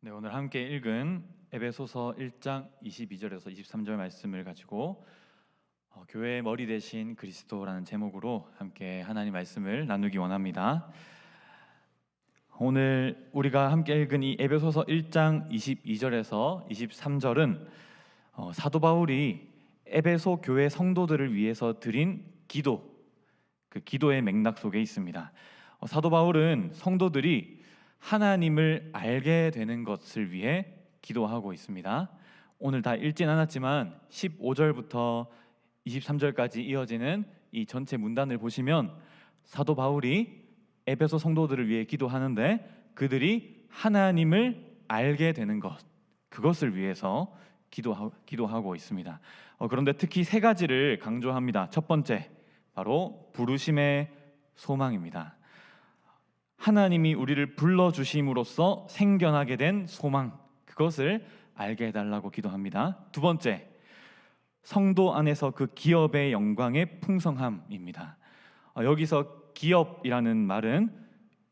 네, 오늘 함께 읽은 에베소서 1장 22절에서 23절 말씀을 가지고 어, 교회의 머리 대신 그리스도라는 제목으로 함께 하나님 말씀을 나누기 원합니다. 오늘 우리가 함께 읽은 이 에베소서 1장 22절에서 23절은 어, 사도 바울이 에베소 교회 성도들을 위해서 드린 기도, 그 기도의 맥락 속에 있습니다. 어, 사도 바울은 성도들이 하나님을 알게 되는 것을 위해 기도하고 있습니다. 오늘 다 읽진 않았지만 15절부터 23절까지 이어지는 이 전체 문단을 보시면 사도 바울이 에베소 성도들을 위해 기도하는데 그들이 하나님을 알게 되는 것 그것을 위해서 기도하, 기도하고 있습니다. 어, 그런데 특히 세 가지를 강조합니다. 첫 번째 바로 부르심의 소망입니다. 하나님이 우리를 불러 주심으로써 생겨나게 된 소망 그것을 알게 해달라고 기도합니다. 두 번째 성도 안에서 그 기업의 영광의 풍성함입니다. 어, 여기서 기업이라는 말은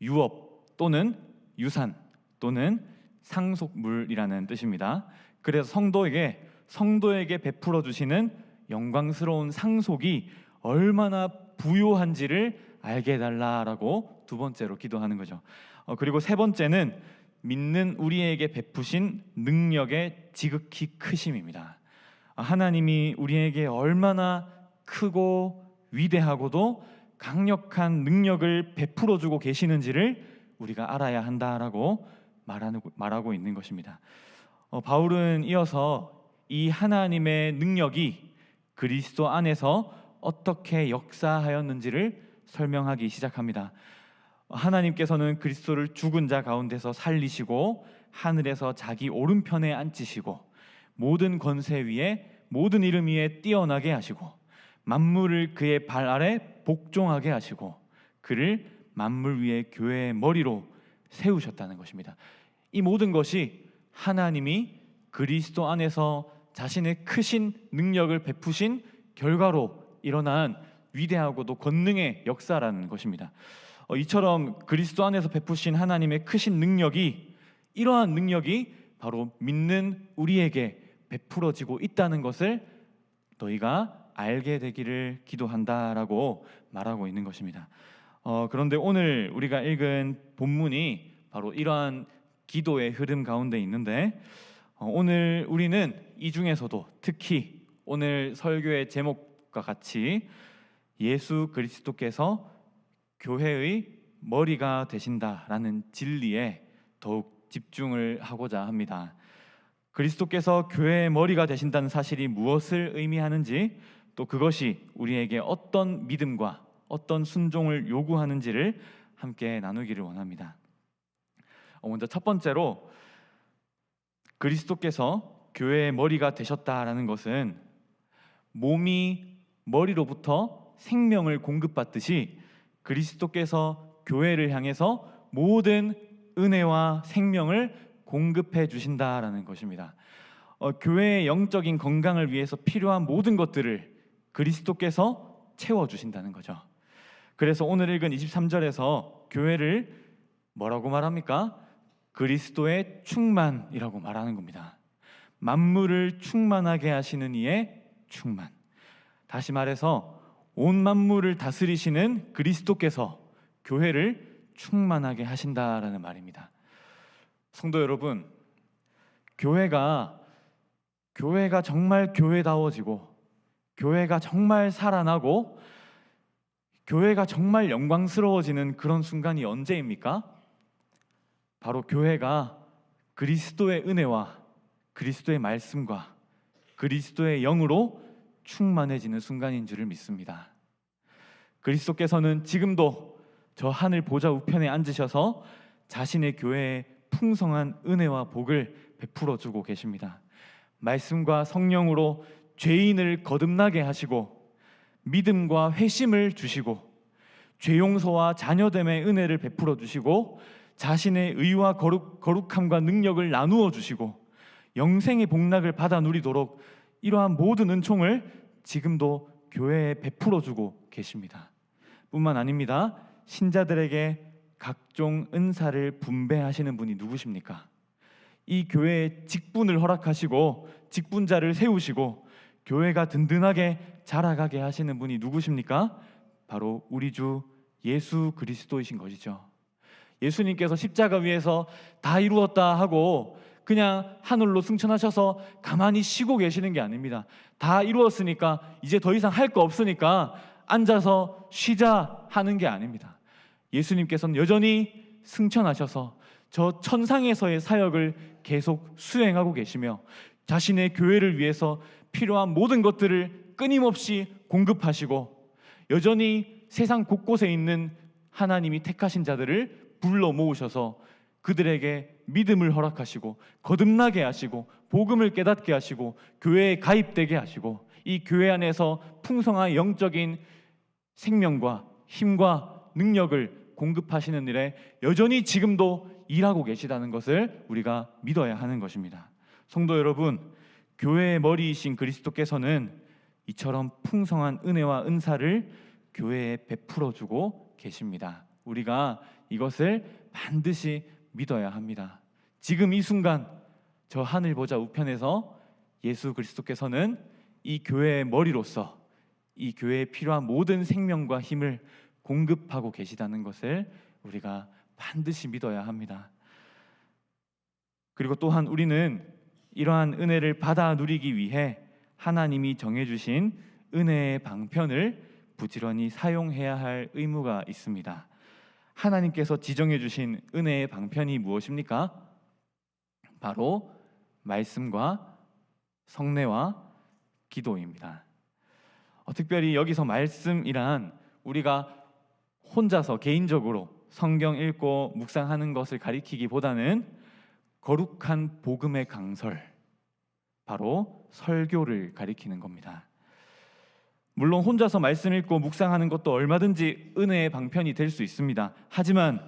유업 또는 유산 또는 상속물이라는 뜻입니다. 그래서 성도에게 성도에게 베풀어 주시는 영광스러운 상속이 얼마나 부요한지를 알게 해달라라고 두 번째로 기도하는 거죠. 어, 그리고 세 번째는 믿는 우리에게 베푸신 능력의 지극히 크심입니다. 아, 하나님이 우리에게 얼마나 크고 위대하고도 강력한 능력을 베풀어 주고 계시는지를 우리가 알아야 한다라고 말하고, 말하고 있는 것입니다. 어, 바울은 이어서 이 하나님의 능력이 그리스도 안에서 어떻게 역사하였는지를 설명하기 시작합니다. 하나님께서는 그리스도를 죽은 자 가운데서 살리시고 하늘에서 자기 오른편에 앉히시고 모든 권세 위에 모든 이름 위에 뛰어나게 하시고 만물을 그의 발 아래 복종하게 하시고 그를 만물 위에 교회의 머리로 세우셨다는 것입니다. 이 모든 것이 하나님이 그리스도 안에서 자신의 크신 능력을 베푸신 결과로 일어난 위대하고도 권능의 역사라는 것입니다. 어, 이처럼 그리스도 안에서 베푸신 하나님의 크신 능력이 이러한 능력이 바로 믿는 우리에게 베풀어지고 있다는 것을 너희가 알게 되기를 기도한다라고 말하고 있는 것입니다. 어, 그런데 오늘 우리가 읽은 본문이 바로 이러한 기도의 흐름 가운데 있는데 어, 오늘 우리는 이 중에서도 특히 오늘 설교의 제목과 같이 예수 그리스도께서 교회의 머리가 되신다라는 진리에 더욱 집중을 하고자 합니다. 그리스도께서 교회의 머리가 되신다는 사실이 무엇을 의미하는지 또 그것이 우리에게 어떤 믿음과 어떤 순종을 요구하는지를 함께 나누기를 원합니다. 어, 먼저 첫 번째로 그리스도께서 교회의 머리가 되셨다라는 것은 몸이 머리로부터 생명을 공급받듯이 그리스도께서 교회를 향해서 모든 은혜와 생명을 공급해 주신다라는 것입니다. 어, 교회의 영적인 건강을 위해서 필요한 모든 것들을 그리스도께서 채워 주신다는 거죠. 그래서 오늘 읽은 23절에서 교회를 뭐라고 말합니까? 그리스도의 충만이라고 말하는 겁니다. 만물을 충만하게 하시는 이의 충만. 다시 말해서 온 만물을 다스리시는 그리스도께서 교회를 충만하게 하신다라는 말입니다. 성도 여러분, 교회가 교회가 정말 교회다워지고 교회가 정말 살아나고 교회가 정말 영광스러워지는 그런 순간이 언제입니까? 바로 교회가 그리스도의 은혜와 그리스도의 말씀과 그리스도의 영으로 충만해지는 순간인 줄을 믿습니다. 그리스도께서는 지금도 저 하늘 보좌 우편에 앉으셔서 자신의 교회에 풍성한 은혜와 복을 베풀어 주고 계십니다. 말씀과 성령으로 죄인을 거듭나게 하시고 믿음과 회심을 주시고 죄 용서와 자녀됨의 은혜를 베풀어 주시고 자신의 의와 거룩, 거룩함과 능력을 나누어 주시고 영생의 복락을 받아 누리도록 이러한 모든 은총을 지금도 교회에 베풀어 주고 계십니다. 뿐만 아닙니다. 신자들에게 각종 은사를 분배하시는 분이 누구십니까? 이 교회에 직분을 허락하시고 직분자를 세우시고 교회가 든든하게 자라가게 하시는 분이 누구십니까? 바로 우리 주 예수 그리스도이신 것이죠. 예수님께서 십자가 위에서 다 이루었다 하고 그냥 하늘로 승천하셔서 가만히 쉬고 계시는 게 아닙니다. 다 이루었으니까 이제 더 이상 할 거 없으니까 앉아서 쉬자 하는 게 아닙니다. 예수님께서는 여전히 승천하셔서 저 천상에서의 사역을 계속 수행하고 계시며 자신의 교회를 위해서 필요한 모든 것들을 끊임없이 공급하시고 여전히 세상 곳곳에 있는 하나님이 택하신 자들을 불러 모으셔서 그들에게 믿음을 허락하시고 거듭나게 하시고 복음을 깨닫게 하시고 교회에 가입되게 하시고 이 교회 안에서 풍성한 영적인 생명과 힘과 능력을 공급하시는 일에 여전히 지금도 일하고 계시다는 것을 우리가 믿어야 하는 것입니다. 성도 여러분, 교회의 머리이신 그리스도께서는 이처럼 풍성한 은혜와 은사를 교회에 베풀어 주고 계십니다. 우리가 이것을 반드시 믿어야 합니다. 지금 이 순간 저 하늘 보자 우편에서 예수 그리스도께서는 이 교회의 머리로서 이 교회에 필요한 모든 생명과 힘을 공급하고 계시다는 것을 우리가 반드시 믿어야 합니다. 그리고 또한 우리는 이러한 은혜를 받아 누리기 위해 하나님이 정해주신 은혜의 방편을 부지런히 사용해야 할 의무가 있습니다. 하나님께서 지정해 주신 은혜의 방편이 무엇입니까? 바로 말씀과 성례와 기도입니다. 어, 특별히 여기서 말씀이란 우리가 혼자서 개인적으로 성경 읽고 묵상하는 것을 가리키기보다는 거룩한 복음의 강설, 바로 설교를 가리키는 겁니다. 물론 혼자서 말씀 읽고 묵상하는 것도 얼마든지 은혜의 방편이 될 수 있습니다. 하지만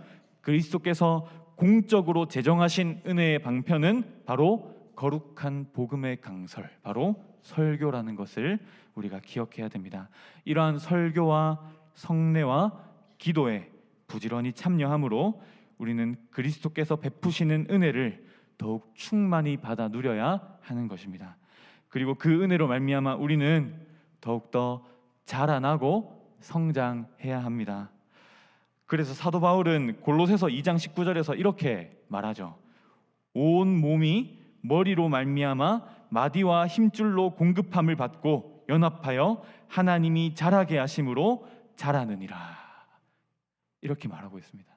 그리스도께서 공적으로 제정하신 은혜의 방편은 바로 거룩한 복음의 강설, 바로 설교라는 것을 우리가 기억해야 됩니다. 이러한 설교와 성례와 기도에 부지런히 참여함으로 우리는 그리스도께서 베푸시는 은혜를 더욱 충만히 받아 누려야 하는 것입니다. 그리고 그 은혜로 말미암아 우리는 더욱더 자라나고 성장해야 합니다. 그래서 사도 바울은 골로새서 2장 19절에서 이렇게 말하죠. 온 몸이 머리로 말미암아 마디와 힘줄로 공급함을 받고 연합하여 하나님이 자라게 하심으로 자라느니라. 이렇게 말하고 있습니다.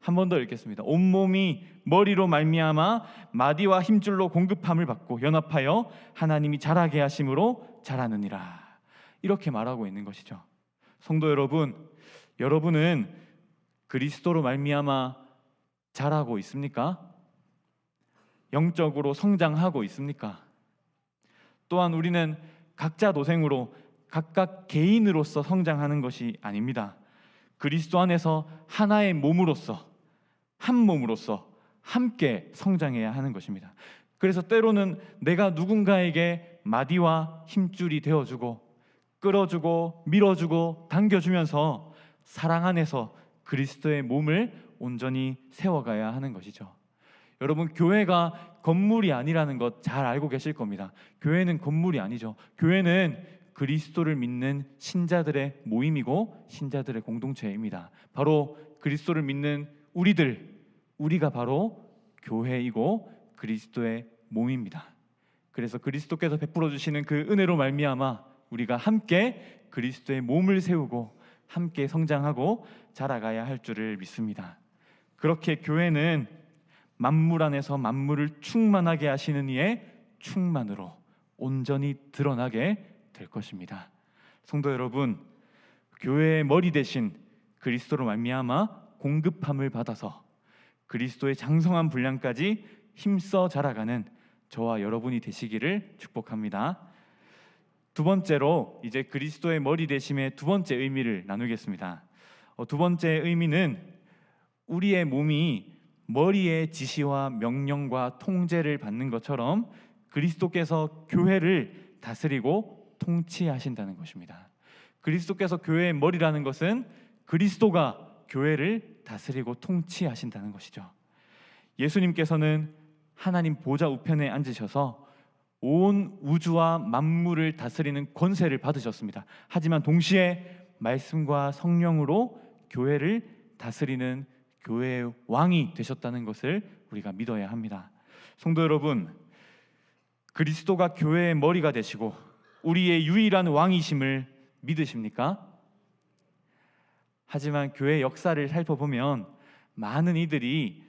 한 번 더 읽겠습니다. 온 몸이 머리로 말미암아 마디와 힘줄로 공급함을 받고 연합하여 하나님이 자라게 하심으로 자라느니라. 이렇게 말하고 있는 것이죠. 성도 여러분, 여러분은 그리스도로 말미암아 자라고 있습니까? 영적으로 성장하고 있습니까? 또한 우리는 각자 도생으로 각각 개인으로서 성장하는 것이 아닙니다. 그리스도 안에서 하나의 몸으로서 한 몸으로서 함께 성장해야 하는 것입니다. 그래서 때로는 내가 누군가에게 마디와 힘줄이 되어주고 끌어주고 밀어주고 당겨주면서 사랑 안에서 그리스도의 몸을 온전히 세워가야 하는 것이죠. 여러분 교회가 건물이 아니라는 것 잘 알고 계실 겁니다. 교회는 건물이 아니죠. 교회는 그리스도를 믿는 신자들의 모임이고 신자들의 공동체입니다. 바로 그리스도를 믿는 우리들 우리가 바로 교회이고 그리스도의 몸입니다. 그래서 그리스도께서 베풀어 주시는 그 은혜로 말미암아 우리가 함께 그리스도의 몸을 세우고 함께 성장하고 자라가야 할 줄을 믿습니다. 그렇게 교회는 만물 안에서 만물을 충만하게 하시는 이의 충만으로 온전히 드러나게 될 것입니다. 성도 여러분, 교회의 머리 대신 그리스도로 말미암아 공급함을 받아서 그리스도의 장성한 분량까지 힘써 자라가는 저와 여러분이 되시기를 축복합니다. 두 번째로 이제 그리스도의 머리 대심의 두 번째 의미를 나누겠습니다. 어, 두 번째 의미는 우리의 몸이 머리의 지시와 명령과 통제를 받는 것처럼 그리스도께서 교회를 다스리고 통치하신다는 것입니다. 그리스도께서 교회의 머리라는 것은 그리스도가 교회를 다스리고 통치하신다는 것이죠. 예수님께서는 하나님 보좌 우편에 앉으셔서 온 우주와 만물을 다스리는 권세를 받으셨습니다. 하지만 동시에 말씀과 성령으로 교회를 다스리는 교회의 왕이 되셨다는 것을 우리가 믿어야 합니다. 성도 여러분, 그리스도가 교회의 머리가 되시고 우리의 유일한 왕이심을 믿으십니까? 하지만 교회 역사를 살펴보면 많은 이들이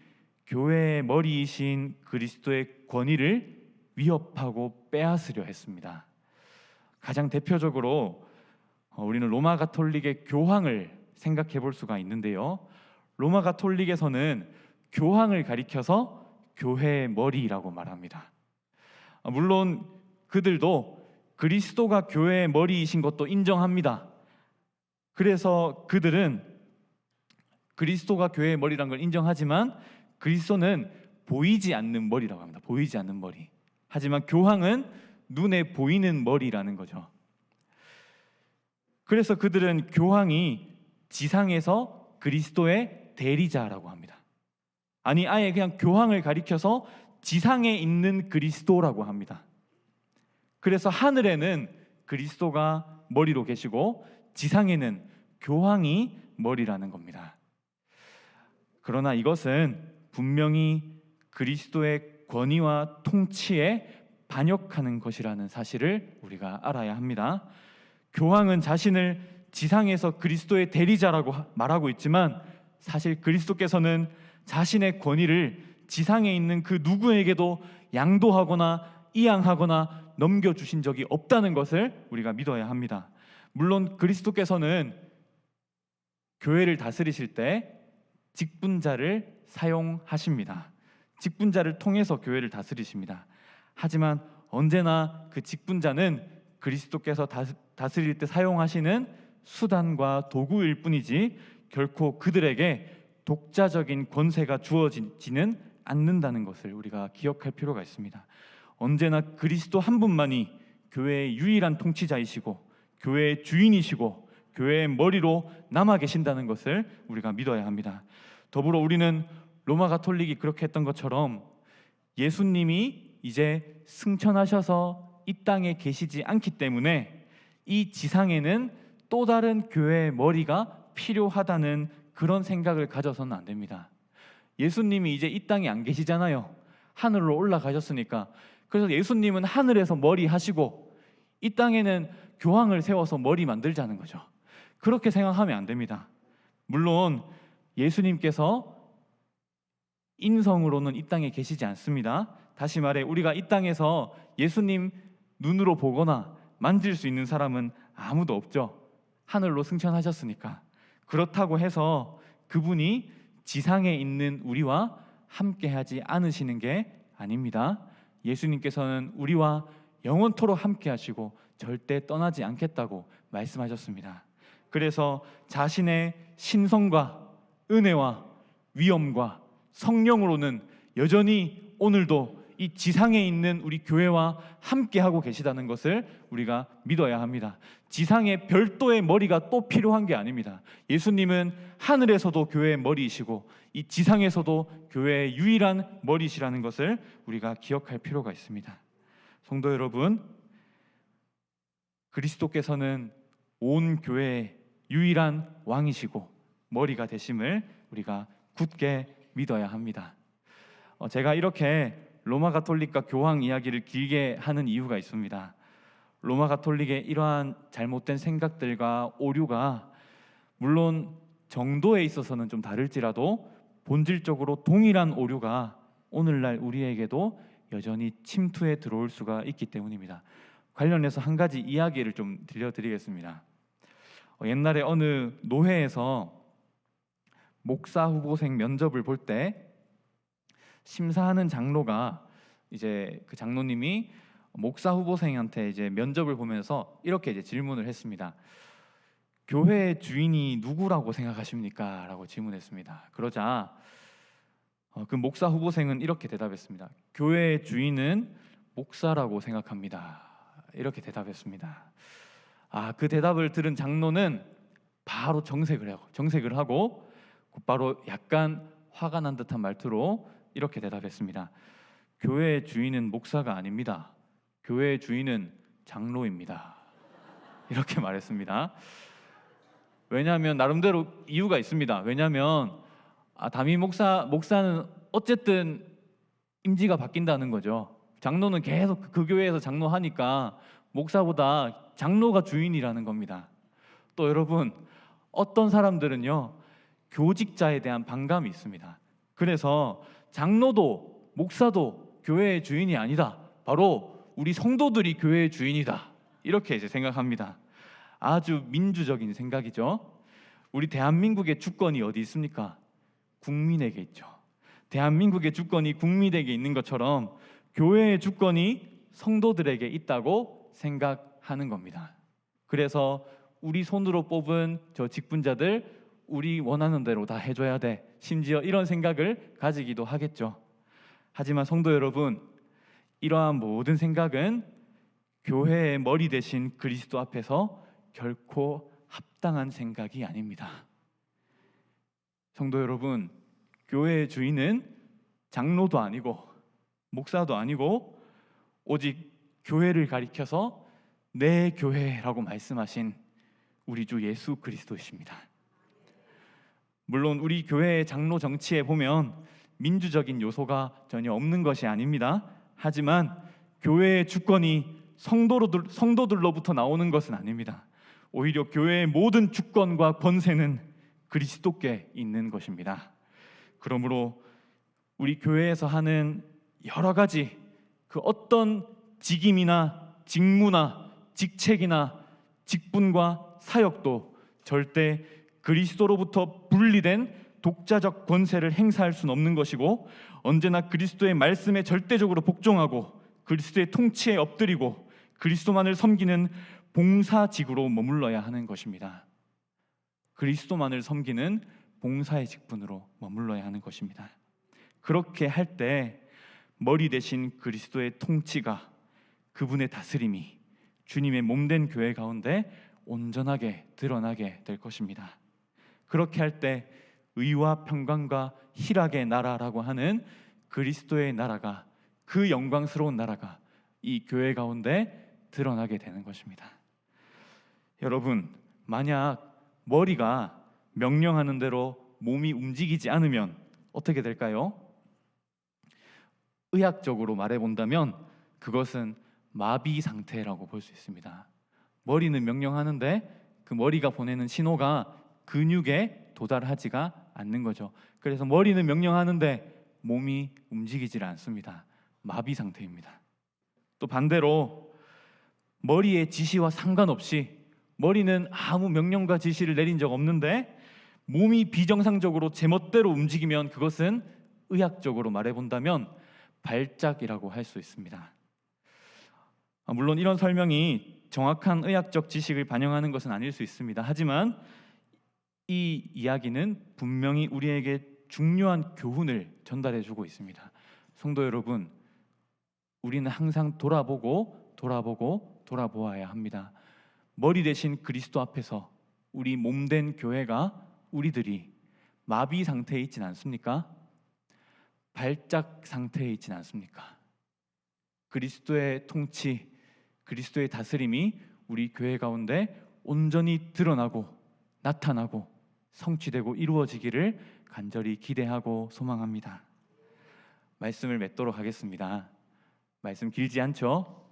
교회의 머리이신 그리스도의 권위를 위협하고 빼앗으려 했습니다. 가장 대표적으로 어, 우리는 로마 가톨릭의 교황을 생각해 볼 수가 있는데요. 로마 가톨릭에서는 교황을 가리켜서 교회의 머리라고 말합니다. 어, 물론 그들도 그리스도가 교회의 머리이신 것도 인정합니다. 그래서 그들은 그리스도가 교회의 머리란 걸 인정하지만 그리스도는 보이지 않는 머리라고 합니다. 보이지 않는 머리. 하지만 교황은 눈에 보이는 머리라는 거죠. 그래서 그들은 교황이 지상에서 그리스도의 대리자라고 합니다. 아니 아예 그냥 교황을 가리켜서 지상에 있는 그리스도라고 합니다. 그래서 하늘에는 그리스도가 머리로 계시고 지상에는 교황이 머리라는 겁니다. 그러나 이것은 분명히 그리스도의 권위와 통치에 반역하는 것이라는 사실을 우리가 알아야 합니다. 교황은 자신을 지상에서 그리스도의 대리자라고 말하고 있지만 사실 그리스도께서는 자신의 권위를 지상에 있는 그 누구에게도 양도하거나 이양하거나 넘겨주신 적이 없다는 것을 우리가 믿어야 합니다. 물론 그리스도께서는 교회를 다스리실 때 직분자를 사용하십니다. 직분자를 통해서 교회를 다스리십니다. 하지만 언제나 그 직분자는 그리스도께서 다스릴 때 사용하시는 수단과 도구일 뿐이지 결코 그들에게 독자적인 권세가 주어지는 않는다는 것을 우리가 기억할 필요가 있습니다. 언제나 그리스도 한 분만이 교회의 유일한 통치자이시고 교회의 주인이시고 교회의 머리로 남아 계신다는 것을 우리가 믿어야 합니다. 더불어 우리는 로마 가톨릭이 그렇게 했던 것처럼 예수님이 이제 승천하셔서 이 땅에 계시지 않기 때문에 이 지상에는 또 다른 교회의 머리가 필요하다는 그런 생각을 가져서는 안 됩니다. 예수님이 이제 이 땅에 안 계시잖아요. 하늘로 올라가셨으니까. 그래서 예수님은 하늘에서 머리 하시고 이 땅에는 교황을 세워서 머리 만들자는 거죠. 그렇게 생각하면 안 됩니다. 물론 예수님께서 인성으로는 이 땅에 계시지 않습니다. 다시 말해 우리가 이 땅에서 예수님 눈으로 보거나 만질 수 있는 사람은 아무도 없죠. 하늘로 승천하셨으니까. 그렇다고 해서 그분이 지상에 있는 우리와 함께하지 않으시는 게 아닙니다. 예수님께서는 우리와 영원토록 함께하시고 절대 떠나지 않겠다고 말씀하셨습니다. 그래서 자신의 신성과 은혜와 위엄과 성령으로는 여전히 오늘도 이 지상에 있는 우리 교회와 함께 하고 계시다는 것을 우리가 믿어야 합니다. 지상에 별도의 머리가 또 필요한 게 아닙니다. 예수님은 하늘에서도 교회의 머리이시고 이 지상에서도 교회의 유일한 머리시라는 것을 우리가 기억할 필요가 있습니다. 성도 여러분, 그리스도께서는 온 교회의 유일한 왕이시고 머리가 되심을 우리가 굳게 믿어야 합니다. 어, 제가 이렇게 로마 가톨릭과 교황 이야기를 길게 하는 이유가 있습니다. 로마 가톨릭의 이러한 잘못된 생각들과 오류가 물론 정도에 있어서는 좀 다를지라도 본질적으로 동일한 오류가 오늘날 우리에게도 여전히 침투해 들어올 수가 있기 때문입니다. 관련해서 한 가지 이야기를 좀 들려드리겠습니다. 어, 옛날에 어느 노회에서 목사 후보생 면접을 볼 때 심사하는 장로가 이제 그 장로님이 목사 후보생한테 이제 면접을 보면서 이렇게 이제 질문을 했습니다. 교회 주인이 누구라고 생각하십니까? 라고 질문했습니다. 그러자 어, 그 목사 후보생은 이렇게 대답했습니다. 교회의 주인은 목사라고 생각합니다. 이렇게 대답했습니다. 아, 그 대답을 들은 장로는 바로 정색을 하고 정색을 하고 곧바로 약간 화가 난 듯한 말투로 이렇게 대답했습니다. 교회의 주인은 목사가 아닙니다. 교회의 주인은 장로입니다. 이렇게 말했습니다. 왜냐하면 나름대로 이유가 있습니다. 왜냐하면 아, 담임 목사 목사는 어쨌든 임지가 바뀐다는 거죠. 장로는 계속 그- 그 교회에서 장로 하니까 목사보다 장로가 주인이라는 겁니다. 또 여러분 어떤 사람들은요 교직자에 대한 반감이 있습니다. 그래서 장로도 목사도 교회의 주인이 아니다. 바로 우리 성도들이 교회의 주인이다. 이렇게 이제 생각합니다. 아주 민주적인 생각이죠. 우리 대한민국의 주권이 어디 있습니까? 국민에게 있죠. 대한민국의 주권이 국민에게 있는 것처럼 교회의 주권이 성도들에게 있다고 생각하는 겁니다. 그래서 우리 손으로 뽑은 저 직분자들 우리 원하는 대로 다 해줘야 돼. 심지어 이런 생각을 가지기도 하겠죠. 하지만 성도 여러분, 이러한 모든 생각은 교회의 머리 대신 그리스도 앞에서 결코 합당한 생각이 아닙니다. 성도 여러분, 교회의 주인은 장로도 아니고 목사도 아니고 오직 교회를 가리켜서 내 교회라고 말씀하신 우리 주 예수 그리스도이십니다. 물론 우리 교회의 장로 정치에 보면 민주적인 요소가 전혀 없는 것이 아닙니다. 하지만 교회의 주권이 성도들, 성도들로부터 나오는 것은 아닙니다. 오히려 교회의 모든 주권과 권세는 그리스도께 있는 것입니다. 그러므로 우리 교회에서 하는 여러 가지 그 어떤 직임이나 직무나 직책이나 직분과 사역도 절대 그리스도로부터 분리된 독자적 권세를 행사할 수는 없는 것이고 언제나 그리스도의 말씀에 절대적으로 복종하고 그리스도의 통치에 엎드리고 그리스도만을 섬기는 봉사직으로 머물러야 하는 것입니다. 그리스도만을 섬기는 봉사의 직분으로 머물러야 하는 것입니다. 그렇게 할 때 머리 대신 그리스도의 통치가 그분의 다스림이 주님의 몸된 교회 가운데 온전하게 드러나게 될 것입니다. 그렇게 할 때 의와 평강과 희락의 나라라고 하는 그리스도의 나라가 그 영광스러운 나라가 이 교회 가운데 드러나게 되는 것입니다. 여러분, 만약 머리가 명령하는 대로 몸이 움직이지 않으면 어떻게 될까요? 의학적으로 말해 본다면 그것은 마비 상태라고 볼 수 있습니다. 머리는 명령하는데 그 머리가 보내는 신호가 근육에 도달하지가 않는 거죠. 그래서 머리는 명령하는데 몸이 움직이질 않습니다. 마비 상태입니다. 또 반대로 머리의 지시와 상관없이 머리는 아무 명령과 지시를 내린 적 없는데 몸이 비정상적으로 제멋대로 움직이면 그것은 의학적으로 말해 본다면 발작이라고 할 수 있습니다. 아, 물론 이런 설명이 정확한 의학적 지식을 반영하는 것은 아닐 수 있습니다. 하지만 이 이야기는 분명히 우리에게 중요한 교훈을 전달해 주고 있습니다. 성도 여러분, 우리는 항상 돌아보고 돌아보고 돌아보아야 합니다. 머리 대신 그리스도 앞에서 우리 몸된 교회가 우리들이 마비 상태에 있진 않습니까? 발작 상태에 있진 않습니까? 그리스도의 통치, 그리스도의 다스림이 우리 교회 가운데 온전히 드러나고 나타나고 성취되고 이루어지기를 간절히 기대하고 소망합니다. 말씀을 맺도록 하겠습니다. 말씀 길지 않죠?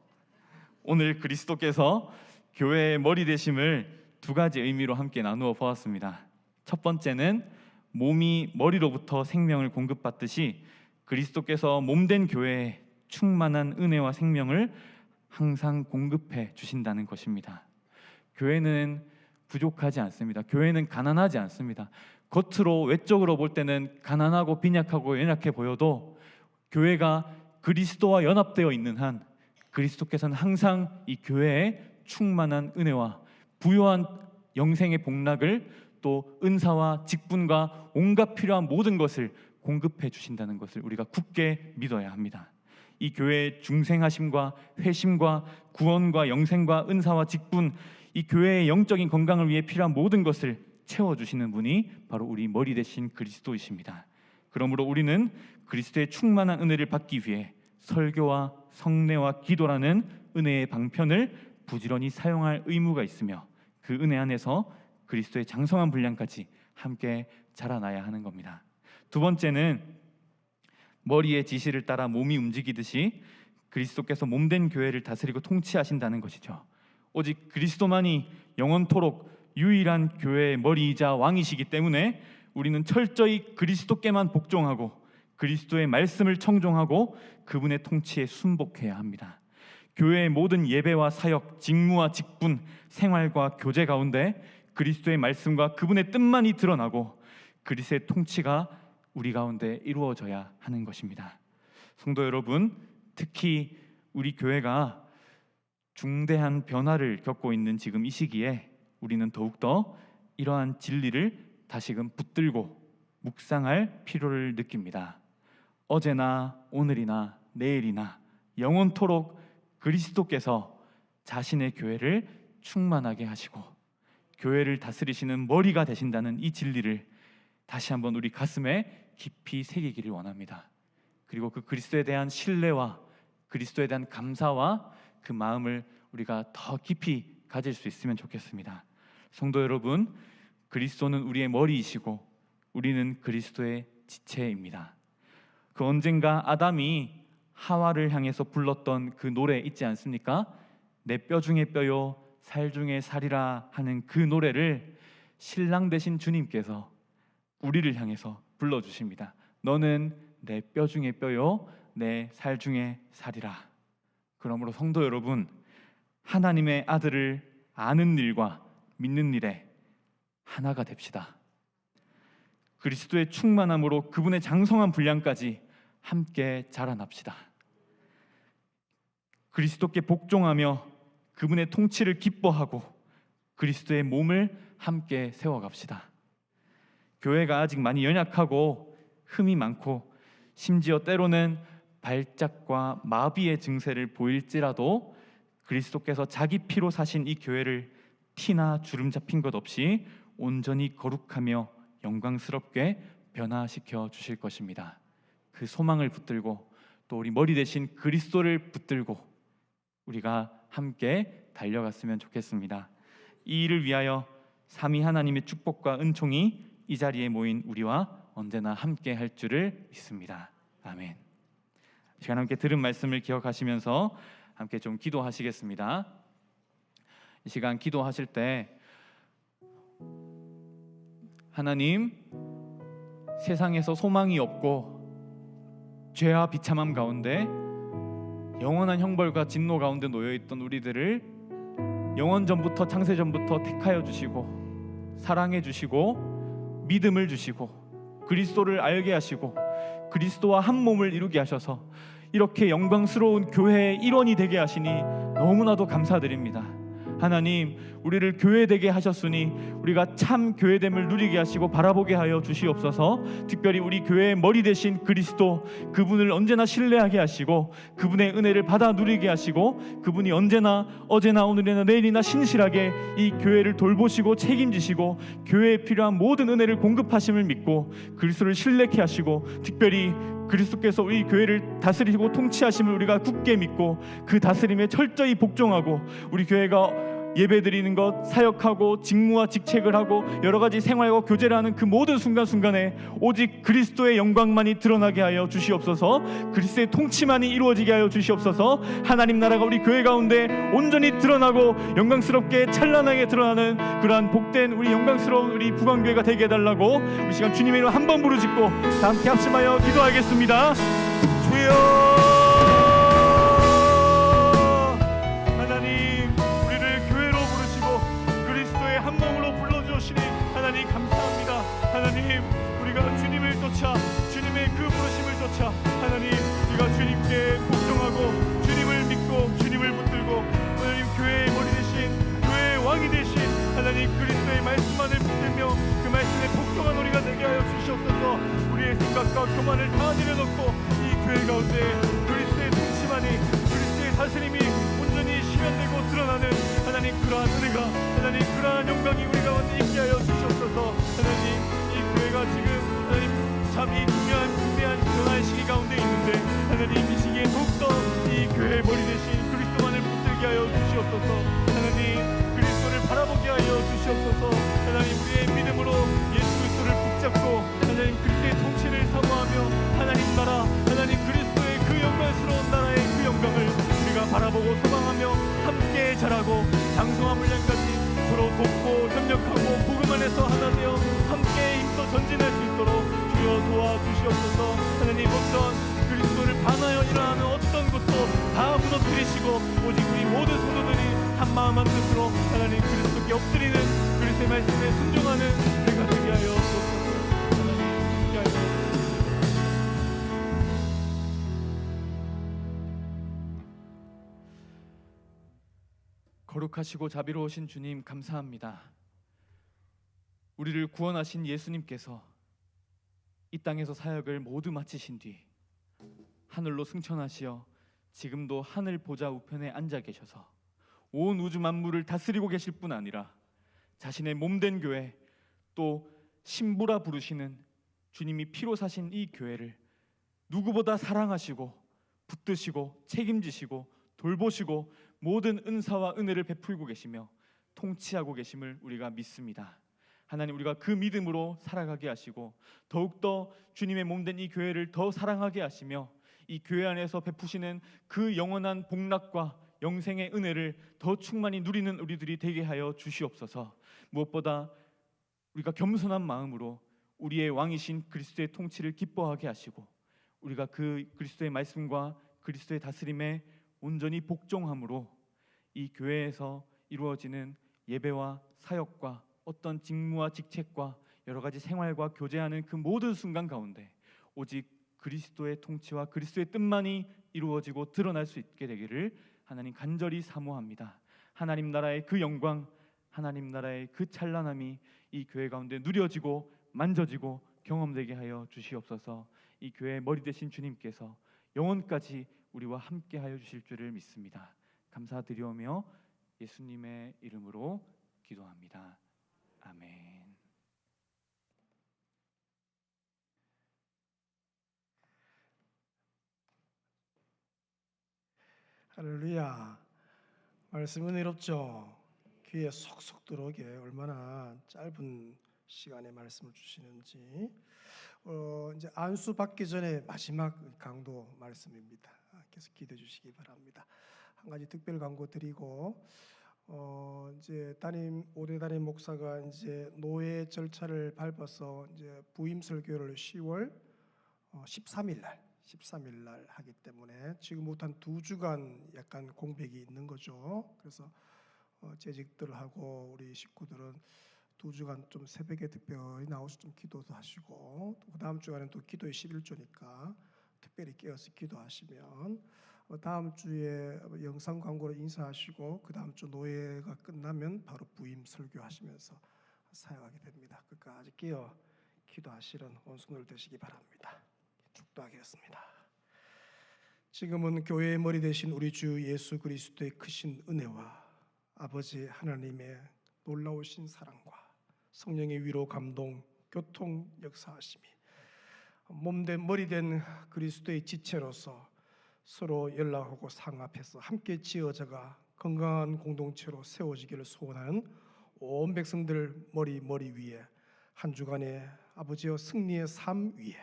오늘 그리스도께서 교회의 머리 되심을 두 가지 의미로 함께 나누어 보았습니다. 첫 번째는 몸이 머리로부터 생명을 공급받듯이 그리스도께서 몸된 교회에 충만한 은혜와 생명을 항상 공급해 주신다는 것입니다. 교회는 부족하지 않습니다. 교회는 가난하지 않습니다. 겉으로 외적으로 볼 때는 가난하고 빈약하고 연약해 보여도 교회가 그리스도와 연합되어 있는 한 그리스도께서는 항상 이 교회에 충만한 은혜와 부요한 영생의 복락을 또 은사와 직분과 온갖 필요한 모든 것을 공급해 주신다는 것을 우리가 굳게 믿어야 합니다. 이 교회의 중생하심과 회심과 구원과 영생과 은사와 직분, 이 교회의 영적인 건강을 위해 필요한 모든 것을 채워 주시는 분이 바로 우리 머리 대신 그리스도이십니다. 그러므로 우리는 그리스도의 충만한 은혜를 받기 위해 설교와 성례와 기도라는 은혜의 방편을 부지런히 사용할 의무가 있으며 그 은혜 안에서 그리스도의 장성한 분량까지 함께 자라나야 하는 겁니다. 두 번째는 머리의 지시를 따라 몸이 움직이듯이 그리스도께서 몸된 교회를 다스리고 통치하신다는 것이죠. 오직 그리스도만이 영원토록 유일한 교회의 머리이자 왕이시기 때문에 우리는 철저히 그리스도께만 복종하고 그리스도의 말씀을 청종하고 그분의 통치에 순복해야 합니다. 교회의 모든 예배와 사역, 직무와 직분, 생활과 교제 가운데 그리스도의 말씀과 그분의 뜻만이 드러나고 그리스도의 통치가 우리 가운데 이루어져야 하는 것입니다. 성도 여러분, 특히 우리 교회가 중대한 변화를 겪고 있는 지금 이 시기에 우리는 더욱더 이러한 진리를 다시금 붙들고 묵상할 필요를 느낍니다. 어제나 오늘이나 내일이나 영원토록 그리스도께서 자신의 교회를 충만하게 하시고 교회를 다스리시는 머리가 되신다는 이 진리를 다시 한번 우리 가슴에 깊이 새기기를 원합니다. 그리고 그 그리스도에 대한 신뢰와 그리스도에 대한 감사와 그 마음을 우리가 더 깊이 가질 수 있으면 좋겠습니다. 성도 여러분, 그리스도는 우리의 머리이시고 우리는 그리스도의 지체입니다. 그 언젠가 아담이 하와를 향해서 불렀던 그 노래 있지 않습니까? 내 뼈 중에 뼈요 살 중에 살이라 하는 그 노래를 신랑 되신 주님께서 우리를 향해서 불러 주십니다. 너는 내 뼈 중에 뼈요 내 살 중에 살이라. 그러므로 성도 여러분 하나님의 아들을 아는 일과 믿는 일에 하나가 됩시다. 그리스도의 충만함으로 그분의 장성한 분량까지 함께 자라납시다. 그리스도께 복종하며 그분의 통치를 기뻐하고 그리스도의 몸을 함께 세워갑시다. 교회가 아직 많이 연약하고 흠이 많고 심지어 때로는 발작과 마비의 증세를 보일지라도 그리스도께서 자기 피로 사신 이 교회를 티나 주름 잡힌 것 없이 온전히 거룩하며 영광스럽게 변화시켜 주실 것입니다. 그 소망을 붙들고 또 우리 머리 대신 그리스도를 붙들고 우리가 함께 달려갔으면 좋겠습니다. 이 일을 위하여 삼위 하나님의 축복과 은총이 이 자리에 모인 우리와 언제나 함께 할 줄을 믿습니다. 아멘. 시간 함께 들은 말씀을 기억하시면서 함께 좀 기도하시겠습니다. 이 시간 기도하실 때 하나님 세상에서 소망이 없고 죄와 비참함 가운데 영원한 형벌과 진노 가운데 놓여 있던 우리들을 영원 전부터 창세 전부터 택하여 주시고 사랑해 주시고 믿음을 주시고 그리스도를 알게 하시고 그리스도와 한 몸을 이루게 하셔서 이렇게 영광스러운 교회의 일원이 되게 하시니 너무나도 감사드립니다. 하나님 우리를 교회되게 하셨으니 우리가 참 교회됨을 누리게 하시고 바라보게 하여 주시옵소서. 특별히 우리 교회의 머리 대신 그리스도 그분을 언제나 신뢰하게 하시고 그분의 은혜를 받아 누리게 하시고 그분이 언제나 어제나 오늘이나 내일이나 신실하게 이 교회를 돌보시고 책임지시고 교회에 필요한 모든 은혜를 공급하심을 믿고 그리스도를 신뢰케 하시고 특별히 그리스도께서 우리 교회를 다스리고 통치하심을 우리가 굳게 믿고 그 다스림에 철저히 복종하고 우리 교회가 예배드리는 것, 사역하고 직무와 직책을 하고 여러 가지 생활과 교제를 하는 그 모든 순간순간에 오직 그리스도의 영광만이 드러나게 하여 주시옵소서. 그리스도의 통치만이 이루어지게 하여 주시옵소서. 하나님 나라가 우리 교회 가운데 온전히 드러나고 영광스럽게 찬란하게 드러나는 그러한 복된 우리 영광스러운 우리 부광교회가 되게 해달라고 우리 시간 주님의 이름 한 번 부르짖고 다 함께 합심하여 기도하겠습니다. 주여. 생각과 교만을 다 내려놓고 이 교회 가운데 그리스도의 통치만이 그리스도의 다스림이 온전히 실현되고 드러나는 하나님 그러한 은혜가 하나님 그러한 영광이 우리 가운데 있게 하여 주시옵소서. 하나님 이 교회가 지금 하나님 참이 중요한 중대한 변화의 시기 가운데 있는데 하나님 이 시기에 더욱더 협력하고 복음 안에서 하나 되어 함께 힘써 전진할 수 있도록 주여 도와주시옵소서. 하나님 어떤 그리스도를 반하여 일어나는 어떤 것도 다 무너뜨리시고 오직 우리 모든 성도들이 한 마음 한 뜻으로 하나님 그리스도께 엎드리는 그리스도의 말씀에 순종하는 우리가 되게 하여 주옵소서 거룩하시고 자비로우신 주님 감사합니다. 우리를 구원하신 예수님께서 이 땅에서 사역을 모두 마치신 뒤 하늘로 승천하시어 지금도 하늘 보좌 우편에 앉아 계셔서 온 우주 만물을 다스리고 계실 뿐 아니라 자신의 몸된 교회 또 신부라 부르시는 주님이 피로 사신 이 교회를 누구보다 사랑하시고 붙드시고 책임지시고 돌보시고 모든 은사와 은혜를 베풀고 계시며 통치하고 계심을 우리가 믿습니다. 하나님 우리가 그 믿음으로 살아가게 하시고 더욱더 주님의 몸된 이 교회를 더 사랑하게 하시며 이 교회 안에서 베푸시는 그 영원한 복락과 영생의 은혜를 더 충만히 누리는 우리들이 되게 하여 주시옵소서. 무엇보다 우리가 겸손한 마음으로 우리의 왕이신 그리스도의 통치를 기뻐하게 하시고 우리가 그 그리스도의 말씀과 그리스도의 다스림에 온전히 복종함으로 이 교회에서 이루어지는 예배와 사역과 어떤 직무와 직책과 여러 가지 생활과 교제하는 그 모든 순간 가운데 오직 그리스도의 통치와 그리스도의 뜻만이 이루어지고 드러날 수 있게 되기를 하나님 간절히 사모합니다. 하나님 나라의 그 영광, 하나님 나라의 그 찬란함이 이 교회 가운데 누려지고 만져지고 경험되게 하여 주시옵소서. 이 교회의 머리 되신 주님께서 영원까지 우리와 함께 하여 주실 줄을 믿습니다. 감사드리오며 예수님의 이름으로 기도합니다. 아멘. 할렐루야. 말씀 은혜롭죠. 귀에 속속 들어오게 얼마나 짧은 시간에 말씀을 주시는지. 어, 이제 안수 받기 전에 마지막 강도 말씀입니다. 계속 기도해 주시기 바랍니다. 한 가지 특별 광고 드리고 어, 이제 담임 오대 담임 목사가 이제 노예 절차를 밟아서 이제 부임 설교를 10월 어, 13일 날 13일 날 하기 때문에 지금부터 한 두 주간 약간 공백이 있는 거죠. 그래서 어, 재직들하고 우리 식구들은 두 주간 좀 새벽에 특별히 나와서 좀 기도도 하시고 그 다음 주간은 또 기도의 11조니까 특별히 깨어서 기도하시면 어, 다음 주에 영상 광고로 인사하시고 그 다음 주 노예가 끝나면 바로 부임 설교하시면서 사역하게 됩니다. 끝까지 깨어 기도하시는 원수들 되시기 바랍니다. 축도하겠습니다. 지금은 교회의 머리 되신 우리 주 예수 그리스도의 크신 은혜와 아버지 하나님의 놀라우신 사랑과 성령의 위로 감동 교통 역사하심이 몸된 머리된 그리스도의 지체로서 서로 연락하고 상합해서 함께 지어져가 건강한 공동체로 세워지기를 소원하는 온 백성들 머리 머리 위에 한 주간의 아버지여 승리의 삶 위에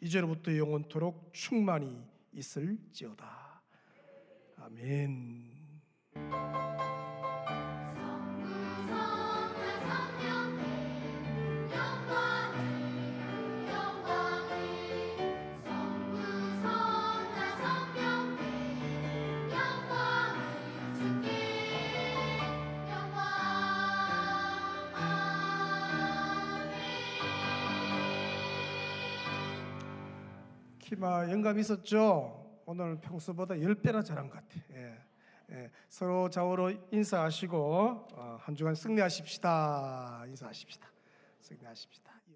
이제로부터 영원토록 충만히 있을지어다. 아멘. 키마 영감 있었죠? 오늘 평소보다 10배나 잘한 것 같아. 예. 예. 서로 좌우로 인사하시고 어, 한 주간 승리하십시다. 인사하십시다. 승리하십시다.